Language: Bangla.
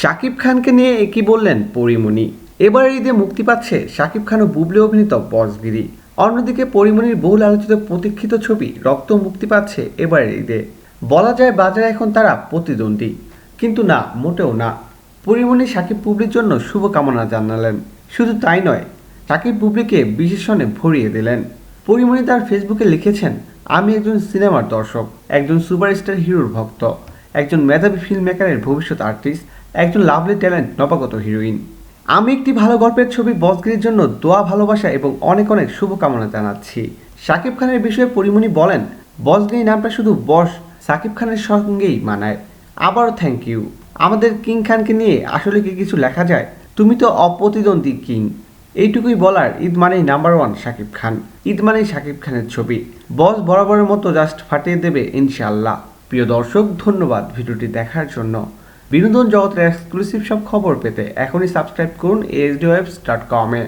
শাকিব খানকে নিয়ে একই বললেন পরিমণি? এবার ঈদে মুক্তি পাচ্ছে শাকিব খান ও বুবলি অভিনীত বসগিরি। অন্যদিকে পরিমণির বহুল আলোচিত প্রতীক্ষিত ছবি রক্ত মুক্তি পাচ্ছে এবারের ঈদে। বলা যায় বাজারে এখন তারা প্রতিদ্বন্দ্বী। কিন্তু না, মোটেও না। পরিমণি শাকিব বুবলির জন্য শুভকামনা জানালেন। শুধু তাই নয়, শাকিব বুবলিকে বিশেষণে ভরিয়ে দিলেন। পরিমণি তার ফেসবুকে লিখেছেন, আমি একজন সিনেমার দর্শক, একজন সুপারস্টার হিরোর ভক্ত, একজন মেধাবী ফিল্ম মেকারের ভবিষ্যৎ আর্টিস্ট একজন লাভলি ট্যালেন্ট নবাগত হিরোইন আমি একটি ভালো গল্পের ছবি বসগিরির জন্য দোয়া, ভালোবাসা এবং অনেক অনেক শুভকামনা জানাচ্ছি। শাকিব খানের বিষয়ে পরিমণি বলেন বসগিরি নামটা শুধু বস শাকিব খানের সঙ্গেই মানায়। আবারও থ্যাংক ইউ আমাদের কিং খানকে নিয়ে আসলে কি কিছু লেখা যায়? তুমি তো অপ্রতিদ্বন্দ্বী কিং। এইটুকুই বলার ঈদ মানেই নাম্বার ওয়ান শাকিব খান। ঈদ মানেই শাকিব খানের ছবি। বস বরাবরের মতো জাস্ট ফাটিয়ে দেবে ইনশাল্লাহ প্রিয় দর্শক, ধন্যবাদ ভিডিওটি দেখার জন্য। বিনোদন জগতের এক্সক্লুসিভ সব খবর পেতে এখনই সাবস্ক্রাইব করুন এসডি ওয়েবস ডট কমে